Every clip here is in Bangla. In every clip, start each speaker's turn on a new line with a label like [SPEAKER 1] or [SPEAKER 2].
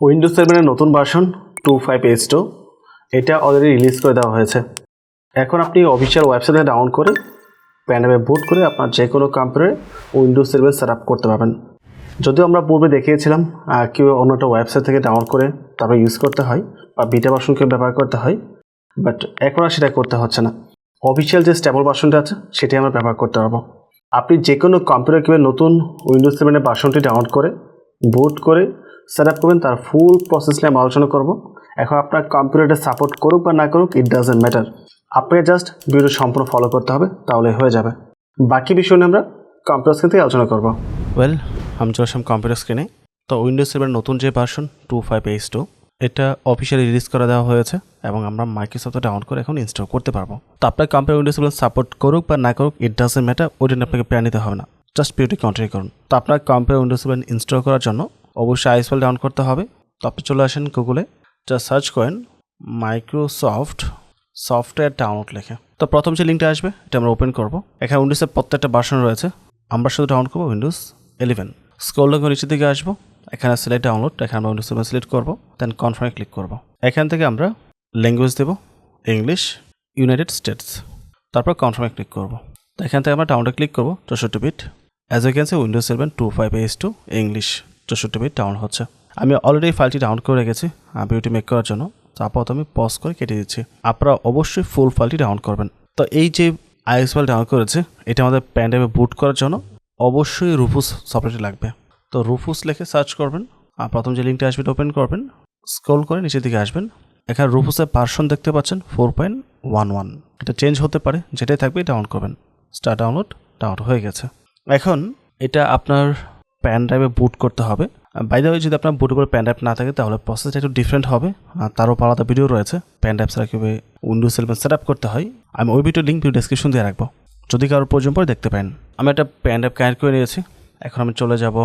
[SPEAKER 1] উইন্ডোজ সেভেনের নতুন version two five H two এটা অলরেডি রিলিজ করে দেওয়া হয়েছে। এখন আপনি অফিসিয়াল ওয়েবসাইটে ডাউন করে প্যানেলে বুট করে আপনার যে কোনো কম্পিউটারে উইন্ডোজ সেভেন সেট আপ করতে পারবেন। যদিও আমরা পূর্বে দেখিয়েছিলাম কেউ অন্য একটা ওয়েবসাইট থেকে ডাউনলোড করে তারপরে ইউজ করতে হয় বা বিটা ভার্সনকে ব্যবহার করতে হয় বাট এখন আর সেটা করতে হচ্ছে না। অফিসিয়াল যে স্টেবল ভার্সনটা আছে সেটাই আমরা ব্যবহার করতে পারব। আপনি যে কোনো কম্পিউটার কিংবা নতুন উইন্ডোজ সেভেনের ভার্সনটি ডাউনলোড করে বুট করে সেট আপ করবেন, তার ফুল প্রসেস নিয়ে আমি আলোচনা করব। এখন আপনার কম্পিউটারটা সাপোর্ট করুক বা না করুক ইট ডাজেন্ট ম্যাটার আপনাকে জাস্ট ভিডিও সম্পূর্ণ ফলো করতে হবে, তাহলে হয়ে যাবে। বাকি বিষয় নিয়ে আমরা কম্পিউটার স্ক্রিন থেকে আলোচনা করব। ওয়েল আমি চলে আসলাম কম্পিউটার স্ক্রিনে তো উইন্ডোজ সেভেন নতুন যে version two five H two এটা অফিসিয়ালি রিলিজ করে দেওয়া হয়েছে এবং আমরা মাইক্রোসফটে ডাউনলোড করে এখন ইনস্টল করতে পারব। তো আপনার কম্পিউটার উইন্ডোজ সেভেন সাপোর্ট করুক বা না করুক ইট ডাজেন্ট ম্যাটার ওই জন্য আপনাকে প্ল্যান নিতে হবে না। জাস্ট পিউটি কন্টিনিউ করুন। তো আপনার কম্পিউটার উইন্ডোজ সেভেন ইনস্টল করার জন্য অবশ্যই আইএসএল ডাউন করতে হবে। তো আপনি চলে আসেন গুগলে যা সার্চ করেন মাইক্রোসফট সফটওয়্যার ডাউনলোড লেখে। তো প্রথম যে লিঙ্কটা আসবে, এটা আমরা ওপেন করব। এখানে উইন্ডোজের প্রত্যেকটা ভার্সন রয়েছে। আমরা শুধু ডাউনলোড করব উইন্ডোজ ইলেভেন স্ক্রল করে নিচের দিকে আসব। এখানে সিলেক্ট ডাউনলোড এখানে আমরা উইন্ডোজ সেভেন সিলেক্ট করব। দেন কনফার্মে ক্লিক করব। এখান থেকে আমরা ল্যাঙ্গুয়েজ দেবো। ইংলিশ ইউনাইটেড স্টেটস তারপর কনফার্মে ক্লিক করব। তো এখান থেকে আমরা ডাউনলোড ক্লিক করব। চৌষট্টি bit as a ক্যান্সে Windows seven two five H two English চৌষট্টি বিট ডাউন হচ্ছে। আমি অলরেডি ফাইলটি ডাউনলোড করে রেখেছি ভিডিওটি মেক করার জন্য। তো আপাতত আমি পজ করে কেটে দিচ্ছি। আপনারা অবশ্যই ফুল ফাইলটি ডাউনলোড করবেন। তো এই যে আইএস ফাইল ডাউনলোড করেছে, এটা আমাদের প্যান্ডেমে বুট করার জন্য অবশ্যই রুফুস সফটওয়্যারটি লাগবে। তো রুফুস লিখে সার্চ করবেন। আর প্রথম যে লিঙ্কটা আসবে ওপেন করবেন। স্ক্রল করে নিচের দিকে আসবেন। এখানে রুফুসের ভার্সন দেখতে পাচ্ছেন ফোর পয়েন্ট ওয়ান ওয়ান এটা চেঞ্জ হতে পারে, যেটাই থাকবে ডাউনলোড করবেন। স্টার ডাউনলোড ডাউনলোড হয়ে গেছে। এখন এটা আপনার প্যান ড্রাইভে বুট করতে হবে। বাই বাইরে যদি আপনার বুট উপরে প্যান ড্রাইভ না থাকে, তাহলে প্রসেসটা একটু ডিফারেন্ট হবে। আর তারও আলাদা ভিডিও রয়েছে। প্যান ড্রাইভ ছাড়া কীভাবে উইন্ডোজ সেলভেন সেট আপ করতে হয়, আমি ওই ভিডিও লিঙ্ক ডেসক্রিপশন দিয়ে রাখব। যদি কারোর প্রয়োজন পরে দেখতে পারেন। আমি একটা প্যান ড্রাইভ কানেক্ট করে নিয়েছি। এখন আমি চলে যাব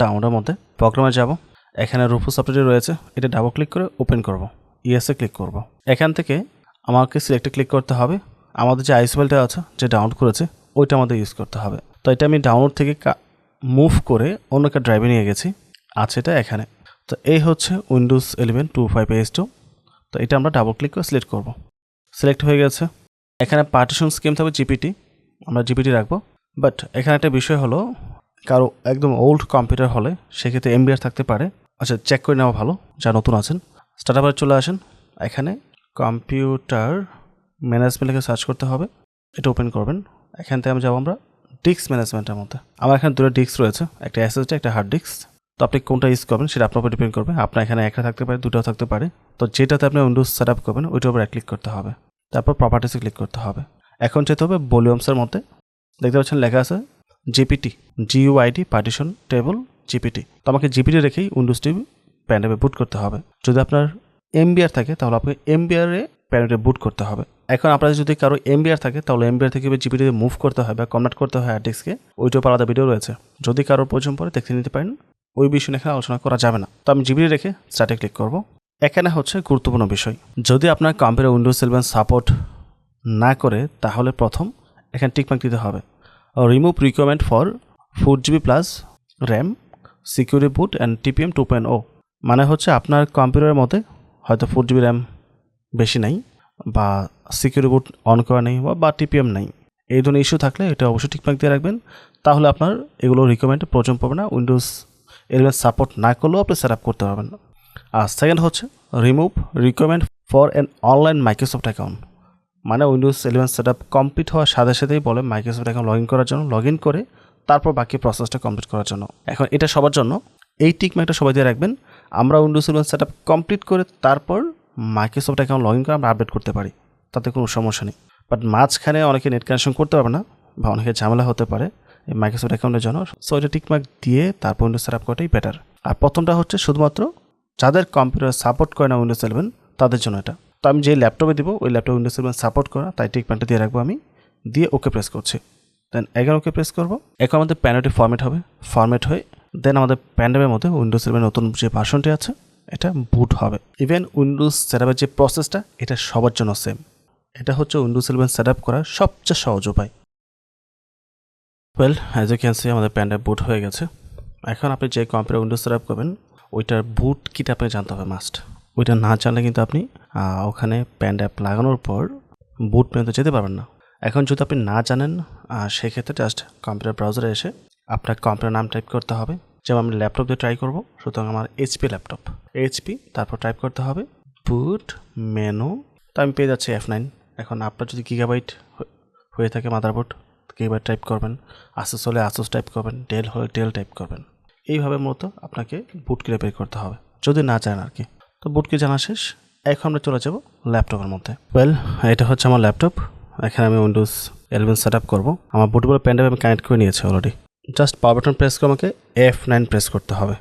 [SPEAKER 1] ডাউনের মধ্যে। প্রোগ্রামে যাব। এখানে রুফু সফটওয়্যার রয়েছে। এটা ডাবল ক্লিক করে ওপেন করব। ইএসএ ক্লিক করব। এখান থেকে আমাকে সিলেক্টে ক্লিক করতে হবে। আমাদের যে আইসওয়েলটা আছে, যে ডাউনলোড করেছে, ওইটা আমাদের ইউজ করতে হবে। তো এটা আমি ডাউনলোড থেকে মুভ করে অন্য একটা ড্রাইভে নিয়ে গেছি। আছে এটা এখানে। তো এই হচ্ছে Windows eleven two five S two তো এটা আমরা ডাবল ক্লিক করে সিলেক্ট করব। সিলেক্ট হয়ে গেছে। এখানে পার্টিশন স্কিম থাকবে জিপিটি আমরা জিপিটি রাখব। বাট এখানে একটা বিষয় হলো, কারও একদম ওল্ড কম্পিউটার হলে সেক্ষেত্রে এমবিআর থাকতে পারে। আচ্ছা চেক করে নেওয়া ভালো, যা নতুন আছেন। স্টার্ট চলে আসেন। এখানে কম্পিউটার ম্যানেজমেন্ট লিখে সার্চ করতে হবে। এটা ওপেন করবেন। এখান থেকে আমি যাব আমরা। ডিস্ক ম্যানেজমেন্টের মধ্যে। আমার এখানে দুটো ডিস্ক রয়েছে, একটা এসএসডি একটা হার্ড ডিস্ক তো আপনি কোনটা ইউজ করবেন সেটা আপনার উপর ডিপেন্ড করবে। আপনার এখানে একটা থাকতে পারে, দুটাও থাকতে পারে। তো যেটাতে আপনি উইন্ডোজ সেট আপ করবেন, ওইটার উপর ক্লিক করতে হবে। তারপর প্রপার্টিসে ক্লিক করতে হবে। এখন যেতে হবে ভলিউমসের মধ্যে। দেখতে পাচ্ছেন লেখা আছে GPT GUID partition table GPT তো আমাকে জিপিটি রেখেই উইন্ডোজটি প্যান্ডেমে বুট করতে হবে। যদি আপনার এমবিআর থাকে, তাহলে আপনাকে এমবিআরে প্যানেটে বুট করতে হবে। এখন আপনাদের যদি কারও এমবিআর থাকে, তাহলে এমবিআর থেকে জিপিটিতে মুভ করতে হয় বা কনভার্ট করতে হয় হার্ড ওইটাও আলাদা ভিডিও রয়েছে। যদি কারোর প্রয়োজন পড়ে দেখতে নিতে পারেন, ওই বিষয় এখানে আলোচনা করা যাবে না। তো আমি জিবিটি রেখে স্টার্টে ক্লিক করব। এখানে হচ্ছে গুরুত্বপূর্ণ বিষয়। যদি আপনার কম্পিউটার উইন্ডোজ ইলেভেন সাপোর্ট না করে, তাহলে প্রথম এখানে টিকমার্ক দিতে হবে। Remove requirement for four GB plus RAM security boot and TPM two point O মানে হচ্ছে আপনার কম্পিউটারের মধ্যে হয়তো ফোর জিবি র্যাম বেশি নাই। বা সিকিউরিটি বুট অন করা নেই বা- টিপিএম নেই। এই ধরনের ইস্যু থাকলে এটা অবশ্যই ঠিকঠাক দিয়ে রাখবেন। তাহলে আপনার এগুলো রিকমেন্ড প্রয়োজন পড়বে না। উইন্ডোজ ইলেভেন সাপোর্ট না করলেও আপনি সেট আপ করতে পারবেন। আর সেকেন্ড হচ্ছে remove recommend for an online Microsoft account মানে Windows eleven set up complete হওয়ার সাথে সাথেই বলে মাইক্রোসফট অ্যাকাউন্ট লগ ইন করার জন্য লগ ইন করে তারপর বাকি প্রসেসটা কমপ্লিট করার জন্য। এখন এটা সবার জন্য। এই টিকমার্কটা সবাই দিয়ে রাখবেন। আমরা Windows eleven set up complete করে তারপর মাইক্রোসফট অ্যাকাউন্ট লগ ইন করে আমরা আপডেট করতে পারি, তাতে কোনো সমস্যা নেই। বাট মাঝখানে অনেকে নেট কানেকশন করতে পারবে না বা অনেকে ঝামেলা হতে পারে এই মাইক্রোসফট অ্যাকাউন্টের জন্য। সো এটা টিকমার্ক দিয়ে তারপর উইন্ডোজ সেট আপ করাটাই বেটার আর প্রথমটা হচ্ছে শুধুমাত্র যাদের কম্পিউটার সাপোর্ট করে না উইন্ডোজ ইলেভেন তাদের জন্য এটা। তো আমি যে ল্যাপটপে দিব, ওই ল্যাপটপ উইন্ডোজ ইলেভেন সাপোর্ট করা, তাই টিকমার্কটা দিয়ে রাখব আমি। দিয়ে ওকে প্রেস করছি। দেন এগারো ওকে প্রেস করব। এখন আমাদের প্যানেটি ফর্মেট হবে। ফর্মেট হয়ে দেন আমাদের প্যান্ডেমের মধ্যে উইন্ডোজ ইলেভেন নতুন যে ভার্সনটি আছে এটা বুট হবে। ইভেন উইন্ডোজ সেটআপের যে প্রসেসটা এটা সবার জন্য সেম এটা হচ্ছে উইন্ডোজ ইলেভেন সেট আপ করার সবচেয়ে সহজ উপায়। Well as you can see আমাদের প্যান্ডে বুট হয়ে গেছে। এখন আপনি যে কম্পিউটার উইন্ডোজ সেট আপ করবেন, ওইটার বুট কিটা আপনাকে জানতে হবে মাস্ট ওইটা না জানলে কিন্তু আপনি ওখানে প্যান্ট অ্যাপ লাগানোর পর বুট পর্যন্ত যেতে পারবেন না। এখন যদি আপনি না জানেন সেক্ষেত্রে জাস্ট কম্পিউটার ব্রাউজারে এসে আপনার কম্পিউটার নাম টাইপ করতে হবে। যেমন আমি ল্যাপটপ দিয়ে ট্রাই করব, সুতরাং আমার এইচপি ল্যাপটপ এইচপি তারপর টাইপ করতে হবে বুট মেনু তো আমি পেয়ে যাচ্ছি এফ নাইন এখন আপনার যদি গিগাবাইট হয়ে থাকে মাদারবোর্ড গিগাবাইট টাইপ করবেন আসুস হলে আসুস টাইপ করবেন ডেল হলে ডেল টাইপ করবেন। এইভাবে মতো আপনাকে বুটকিটা বের করতে হবে, যদি না জানেন আর কি। তো বুটকি জানা শেষ। এখন আমরা চলে যাব ল্যাপটপের মধ্যে। ওয়েল এটা হচ্ছে আমার ল্যাপটপ এখানে আমি উইন্ডোজ ইলেভেন সেট আপ করব। আমার বুটবল প্যান্ডাপ আমি কানেক্ট করে নিয়েছি already just power button press করে আমাকে এফ নাইন প্রেস করতে হবে।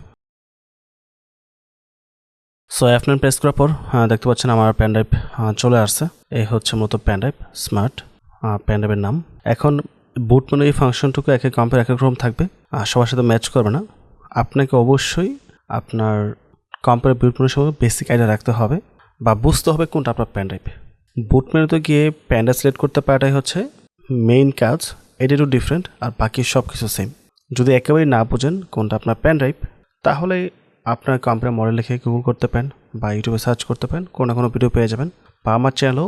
[SPEAKER 1] সো এফ নাইন প্রেস করার পর আহ, দেখতে পাচ্ছেন আমার প্যান্ডাইভ চলে আসছে। এই হচ্ছে মতো প্যান্ডাইভ স্মার্ট প্যান্ডাইভের নাম। এখন বুট মানে এই ফাংশনটুকু এক এক কম্পের এক এক রকম থাকবে আর সবার সাথে ম্যাচ করবে না। আপনাকে অবশ্যই আপনার কম্পের বুট মেনুর সময় বেসিক আইডিয়া রাখতে হবে বা বুঝতে হবে কোনটা আপনার প্যান্ডাইভ বুট মেনুতে গিয়ে প্যান্ডা সিলেক্ট করতে পারাটাই হচ্ছে মেইন কাজ। এটা একটু ডিফারেন্ট আর বাকি সব কিছু সেম যদি একেবারেই না বোঝেন কোনটা আপনার প্যান ড্রাইভ তাহলে আপনার কম্পিউটার মডেল লিখে গুগল করতে পারেন বা ইউটিউবে সার্চ করতে পারেন, কোনো না কোনো ভিডিও পেয়ে যাবেন। বা আমার চ্যানেলেও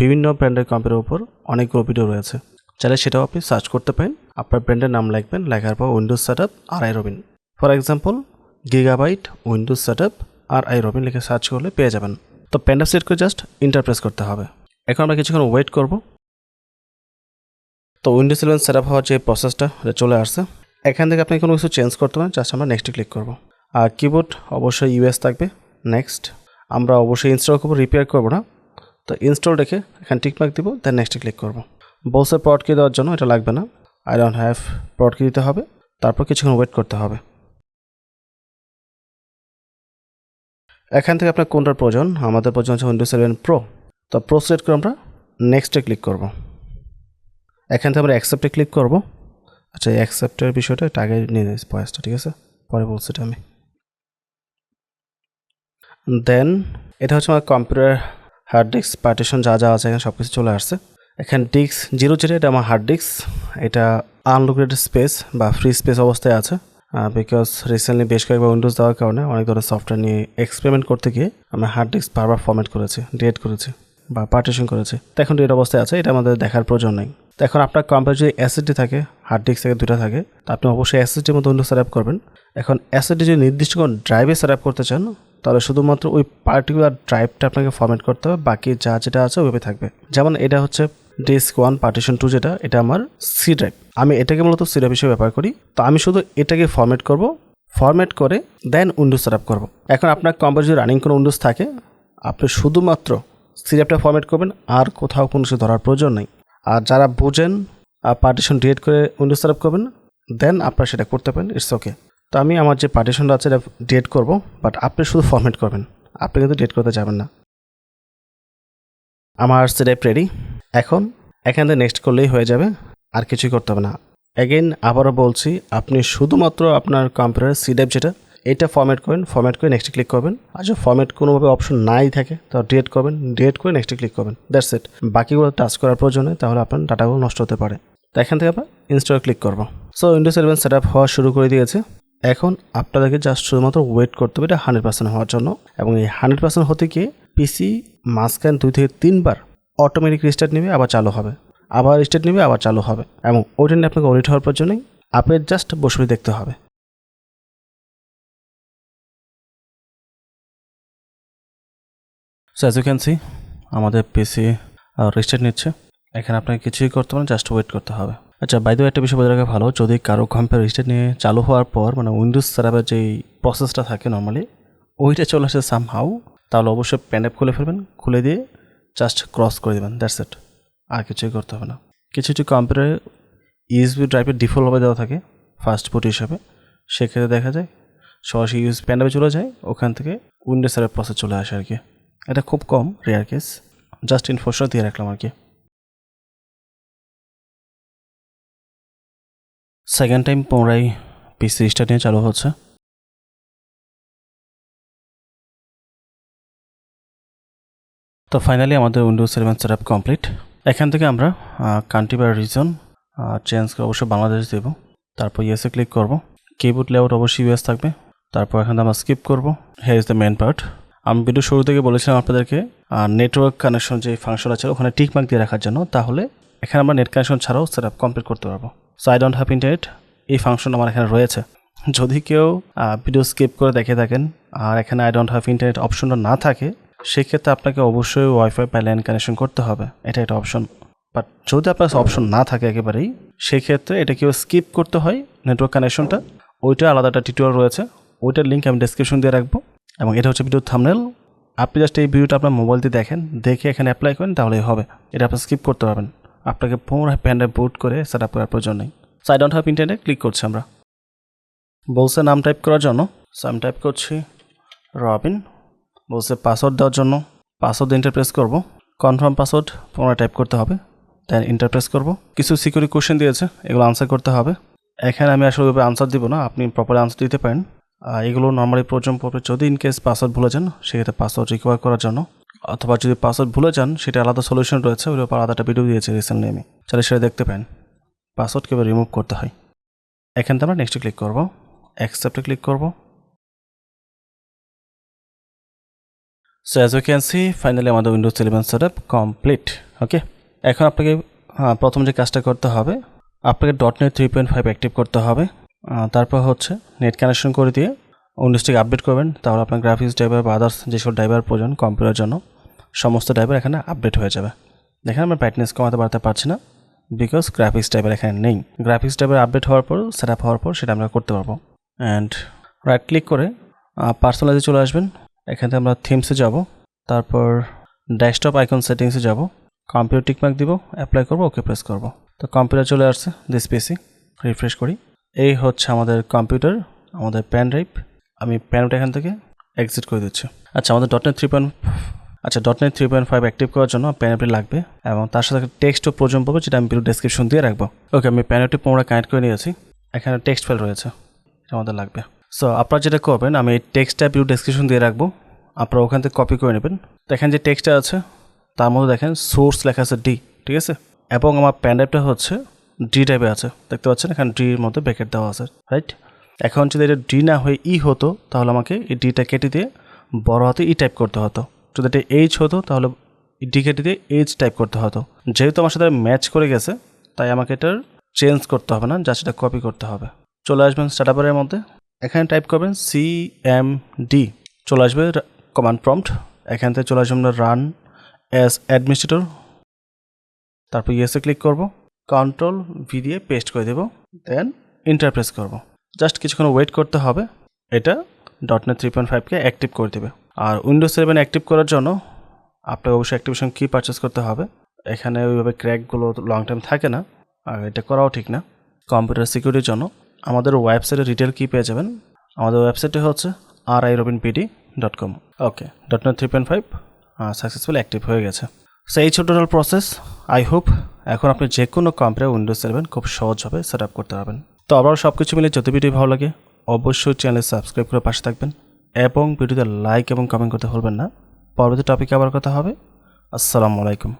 [SPEAKER 1] বিভিন্ন ব্র্যান্ডের কম্পিউটারের উপর অনেকগুলো ভিডিও রয়েছে। চাইলে সেটাও আপনি সার্চ করতে পারেন। আপনার ব্র্যান্ডের নাম লিখবেন, লেখার পর Windows set up R I Robin for example Gigabyte Windows set up R I Robin লিখে সার্চ করলে পেয়ে যাবেন। তো প্যান্ডাপ সেট করে জাস্ট ইন্টারপ্রেস করতে হবে। এখন আমরা কিছুক্ষণ ওয়েট করব। তো উইন্ডোজ ইলেভেন সেট আপ হওয়ার যে প্রসেসটা চলে আসছে। এখান থেকে আপনি কোনো কিছু চেঞ্জ করতে পারেন জাস্ট আমরা নেক্সটে ক্লিক করব। আর কিবোর্ড অবশ্যই ইউএস থাকবে নেক্সট আমরা অবশ্যই ইনস্টল করব রিপেয়ার করব না। তো ইনস্টল রেখে এখানে টিকমার্ক দিব দেন নেক্সটে ক্লিক করব। পট কি দেওয়ার জন্য এটা লাগবে না। আই ডোন্ট হ্যাভ কি দিতে হবে। তারপর কিছুক্ষণ ওয়েট করতে হবে। এখান থেকে আপনার কোনটার প্রয়োজন? আমাদের প্রয়োজন হচ্ছে উইন্ডোজ সেভেন প্রো তো প্রো সিলেক্ট করে আমরা নেক্সটে ক্লিক করব। এখান থেকে আমরা অ্যাকসেপ্টে ক্লিক করব। আচ্ছা এই অ্যাকসেপ্টের বিষয়টা একটু আগে নিয়ে নিই পয়েসটা ঠিক আছে? পরে বলছি এটা আমি। দেন এটা হচ্ছে আমার কম্পিউটার হার্ড ডিস্ক পার্টিশন যা যা আছে, এখানে সব কিছু চলে আসছে। এখানে ডিস্ক জিরো জিরো এটা আমার হার্ড ডিস্ক এটা আনলোকেটেড স্পেস বা ফ্রি স্পেস অবস্থায় আছে। বিকজ রিসেন্টলি বেশ কয়েকবার উইন্ডোজ দেওয়ার কারণে অনেক ধরনের সফটওয়্যার নিয়ে এক্সপেরিমেন্ট করতে গিয়ে আমরা হার্ড ডিস্ক বারবার ফরম্যাট করেছি ডিলেট করেছি বা পার্টিশন করেছি। তো এখন ডেট অবস্থায় আছে, এটা আমাদের দেখার প্রয়োজন নেই। তো এখন আপনার কম্পিউটার যদি এসএসডি থাকে হার্ড ডিস্ক থেকে দুটো থাকে, তো আপনি অবশ্যই এসএসডির মতো উইন্ডোজ সেট করবেন। এখন এসএসডি যদি নির্দিষ্ট কোনো ড্রাইভে সেট করতে চান, তাহলে শুধুমাত্র ওই পার্টিকুলার ড্রাইভটা আপনাকে ফরম্যাট করতে হবে, বাকি যা যেটা আছে ওইভাবে থাকবে। যেমন এটা হচ্ছে ডিস্ক ওয়ান পার্টিশন টু যেটা, এটা আমার সি ড্রাইভ আমি এটাকে মূলত সি ড্রাইভ হিসেবে ব্যবহার করি। তো আমি শুধু এটাকে ফরম্যাট করব। ফরম্যাট করে দেন উইন্ডোজ সেট করব। এখন আপনার কম্পিউটার যদি রানিং কোনো উইন্ডোজ থাকে, আপনি শুধুমাত্র সি ড্রাইভটা ফরম্যাট করবেন, আর কোথাও কোনো কিছু ধরার প্রয়োজন নেই। আর যারা বুঝেন পার্টিশন ডিলেট করে উইন্ডোজ সেট করবেন দেন আপনারা সেটা করতে পারেন ইটস ওকে তো আমি আমার যে পার্টিশনটা আছে, এটা ডিলেট করব বাট আপনি শুধু ফরম্যাট করবেন, আপনি কিন্তু ডিলেট করতে যাবেন না। আমার সেটাই রেডি এখন এখান থেকে নেক্সট করলেই হয়ে যাবে, আর কিছুই করতে হবে না। অ্যাগেন আবারও বলছি, আপনি শুধুমাত্র আপনার কম্পিউটারের সি ড্রাইভ যেটা এটা ফরম্যাট করেন ফরম্যাট করে নেক্সটে ক্লিক করবেন। আর যদি ফরম্যাট কোনোভাবে অপশন নাই থাকে তাহলে ডিলেট করবেন ডিলেট করে নেক্সটে ক্লিক করবেন। দ্যাটস ইট বাকিগুলো টাচ করার প্রয়োজনে তাহলে আপনার ডাটাগুলো নষ্ট হতে পারে। তো এখান থেকে আমরা ইনস্টল ক্লিক করব। So Windows eleven set up হওয়া শুরু করে দিয়েছে। এখন আপনাদেরকে জাস্ট শুধুমাত্র ওয়েট করতে হবে, এটা হান্ড্রেড পার্সেন্ট হওয়ার জন্য। এবং এই হান্ড্রেড পার্সেন্ট হতে গিয়ে পিসি মাঝখান দুই থেকে তিনবার অটোমেটিক রিস্টার্ট নেবে, আবার চালু হবে। আবার রিস্টার্ট নেবে, আবার চালু হবে। এবং ওইটা নিয়ে আপনাকে ওরিট হওয়ার পর জন্যই আপনি জাস্ট বসে দেখতে হবে। So as you can see আমাদের পিসি রেজিস্টার নিচ্ছে। এখানে আপনাকে কিছুই করতে পারেন জাস্ট ওয়েট করতে হবে। আচ্ছা বাইদেও একটা বিষয় বোঝা রাখা ভালো, যদি কারও কম্পিউটার রেজিস্টার নিয়ে চালু হওয়ার পর মানে উইন্ডোজ সেরাপের যেই প্রসেসটা থাকে নর্মালি ওইটা চলে আসে সাম হাউ তাহলে অবশ্যই প্যান অ্যাপ খুলে ফেলবেন, খুলে দিয়ে জাস্ট ক্রস করে দেবেন দ্যাটস ইট আর কিছুই করতে হবে না। কিছু কিছু কম্পিউটারে ইউএসবি ড্রাইভের ডিফল্টভাবে দেওয়া থাকে ফার্স্ট ফুড হিসাবে। সেক্ষেত্রে দেখা যায়, সরাসরি ইউএস প্যান্ডাপে চলে যায়, ওখান থেকে উইন্ডোজ সেরাপ প্রসেস চলে আসে আর কি। এটা খুব কম রেয়ার কেস জাস্ট ইনফোর্সটা দিয়ে রাখলাম আর কি। সেকেন্ড টাইম পুনরায় পিসি রিস্টার্ট নিয়ে চালু হচ্ছে। তো ফাইনালি আমাদের Windows seven set up complete এখান থেকে আমরা কান্ট্রি বা রিজন চেঞ্জ করে অবশ্যই বাংলাদেশ দেব। তারপর ইউএসএ ক্লিক করব। কিবোর্ড লেআউট অবশ্যই ইউএস থাকবে। তারপর এখানে আমরা স্কিপ করব। হ্যাঁ ইজ দ্য মেন পার্ট আমি ভিডিও শুরু থেকে বলেছিলাম আপনাদেরকে নেটওয়ার্ক কানেকশন যে ফাংশন আছে, ওখানে টিক মার্ক দিয়ে রাখার জন্য, তাহলে এখানে আমরা নেট কানেকশন ছাড়াও সেট আপ কমপ্লিট করতে পারব। So I don't have internet এই ফাংশন আমার এখানে রয়েছে। যদি কেউ ভিডিও স্কিপ করে দেখে থাকেন, আর এখানে আই ডোন্ট হ্যাভ ইন্টারনেট অপশনটা না থাকে, সেক্ষেত্রে আপনাকে অবশ্যই ওয়াইফাই বা ল্যান্ড কানেকশন করতে হবে। এটা একটা অপশন বাট যদি আপনার অপশন না থাকে একেবারেই, সেক্ষেত্রে এটা কেউ স্কিপ করতে হয় নেটওয়ার্ক কানেকশনটা ওইটা আলাদা একটা টিউটোরিয়াল রয়েছে। ওইটার লিঙ্ক আমি ডিসক্রিপশন দিয়ে রাখব। এবং এটা হচ্ছে ভিডিও থামনেল আপনি জাস্ট এই ভিডিওটা আপনার মোবাইল দিয়ে দেখেন, দেখে এখানে অ্যাপ্লাই করেন, তাহলেই হবে। এটা আপনি স্কিপ করতে পারবেন। আপনাকে পুনরায় প্যান্ডে বুট করে সেট আপ করার প্রয়োজন নেই। So I don't have internet click করছি আমরা। বলছে নাম টাইপ করার জন্য। সো আমি টাইপ করছি রবিন বলছে পাসওয়ার্ড দেওয়ার জন্য পাসওয়ার্ড ইন্টারপ্রেস করব। কনফার্ম পাসওয়ার্ড পুনরায় টাইপ করতে হবে। দেন ইন্টারপ্রেস করব। কিছু সিকিউরিটি কোশ্চেন দিয়েছে, এগুলো আনসার করতে হবে। এখানে আমি আসলে আনসার দিব না, আপনি প্রপার আনসার দিতে পারেন। এগুলো নর্মালি প্রয়োজন পড়বে যদি ইন কেস পাসওয়ার্ড ভুলে যান, সেক্ষেত্রে পাসওয়ার্ড রিকভার করার জন্য। অথবা যদি পাসওয়ার্ড ভুলে যান, সেটা আলাদা সলিউশন রয়েছে ওই ব্যাপারে আলাদা ভিডিও দিয়েছি রিসেন্টলি আমি তাহলে সেটা দেখতে পারেন। পাসওয়ার্ড কীভাবে রিমুভ করতে হয়। এখান আমরা নেক্সটে ক্লিক করব। অ্যাকসেপ্টে ক্লিক করব। So as you can see finally আমাদের Windows eleven set up complete okay এখন আপনাকে প্রথম যে কাজটা করতে হবে, আপনাকে. Dot net three point five active করতে হবে। তারপর হচ্ছে নেট কানেকশন করে দিয়ে উইন্ডোজটিকে আপডেট করবেন। তাহলে আপনার গ্রাফিক্স ড্রাইভার বা আদার্স যেসব ড্রাইভার প্রয়োজন কম্পিউটারের জন্য, সমস্ত ড্রাইভার এখানে আপডেট হয়ে যাবে। দেখেন আমরা ব্রাইটনেস কমাতে বাড়াতে পারছি না বিকজ গ্রাফিক্স ড্রাইভার এখানে নেই। গ্রাফিক্স ড্রাইভার আপডেট হওয়ার পর সেট আপ হওয়ার পর সেটা আমরা করতে পারব। অ্যান্ড রাইট ক্লিক করে পার্সোনালাইজে চলে আসবেন। এখান আমরা থিমসে যাব, তারপর ডেস্কটপ আইকন সেটিংসে যাব। কম্পিউটার টিকমার্ক দিব অ্যাপ্লাই করব ওকে প্রেস করব। তো কম্পিউটার চলে আসছে দিস পিসি রিফ্রেশ করি। এই হচ্ছে আমাদের কম্পিউটার, আমাদের প্যান ড্রাইভ আমি প্যানটা এখান থেকে এক্সিট করে দিচ্ছি। আচ্ছা আমাদের. ডট নেট থ্রি পয়েন্ট আচ্ছা dot net three point five active করার জন্য প্যানেপটি লাগবে এবং তার সাথে টেক্সটও প্রয়োজন পড়বে, যেটা আমি ডেসক্রিপশন দিয়ে রাখব। ওকে আমি প্যানেপটি পুনরায় কানেক্ট করে নিয়েছি। এখানে টেক্সট ফাইল রয়েছে, এটা আমাদের লাগবে। সো আপনারা যেটা করবেন, আমি এই টেক্সটটা ভিডিও ডেসক্রিপশন দিয়ে রাখব। আপনারা ওখান থেকে কপি করে নেবেন। দেখেন যে টেক্সটটা আছে, তার মধ্যে দেখেন সোর্স লেখা আছে ডি ঠিক আছে? এবং আমার প্যান্ডাইভটা হচ্ছে ডি টাইপে আছে। দেখতে পাচ্ছেন? এখানে ডির মধ্যে ব্যাকেট দেওয়া আছে রাইট এখন যদি এটা ডি না হয়ে ই হতো, তাহলে আমাকে এই ডিটা কেটে দিয়ে বড় হাতে ই টাইপ করতে হতো। যদি এটা এইচ হতো, তাহলে ডি কেটে দিয়ে এইচ টাইপ করতে হতো। যেহেতু আমার সাথে ম্যাচ করে গেছে, তাই আমাকে এটার চেঞ্জ করতে হবে না যা সেটা কপি করতে হবে। চলে আসবেন স্টার্টাপারের মধ্যে। এখানে টাইপ করবেন সি এম ডি চলে আসবে কমান্ড প্রম্পট এখান থেকে চলে আসবে আমরা রান অ্যাজ অ্যাডমিনিস্ট্রেটর তারপর ইয়েসে ক্লিক করব। কন্ট্রোল ভি দিয়ে পেস্ট করে দেব দেন ইন্টারপ্রেস করব। জাস্ট কিছুক্ষণ ওয়েট করতে হবে। এটা. ডট নেট থ্রি পয়েন্ট ফাইভকে অ্যাক্টিভ করে দেবে। আর উইন্ডোজ সেভেন অ্যাক্টিভ করার জন্য আপনাকে অবশ্যই অ্যাক্টিভেশন কি পারচেস করতে হবে। এখানে ওইভাবে ক্র্যাকগুলো লং টাইম থাকে না, আর এটা করাও ঠিক না। কম্পিউটার সিকিউরিটির জন্য আমাদের ওয়েবসাইটে রিটেল কি পেয়ে যাবেন। আমাদের ওয়েবসাইটে হচ্ছে R I Robin PD dot com okay dot net three point five successful active হয়ে গেছে। সো এই ছোটো প্রসেস আই হোপ এখন আপনি যে কোনো কম্পিউটার উইন্ডোজ সেভেন খুব সহজভাবে সেট আপ করতে পারবেন। তো আবার সব কিছু মিলে যদি ভিডিও ভালো লাগে, অবশ্যই চ্যানেল সাবস্ক্রাইব করে পাশে থাকবেন এবং ভিডিওতে লাইক এবং কমেন্ট করতে ভুলবেন না। পরবর্তী টপিকে আবার কথা হবে। আসসালামু আলাইকুম।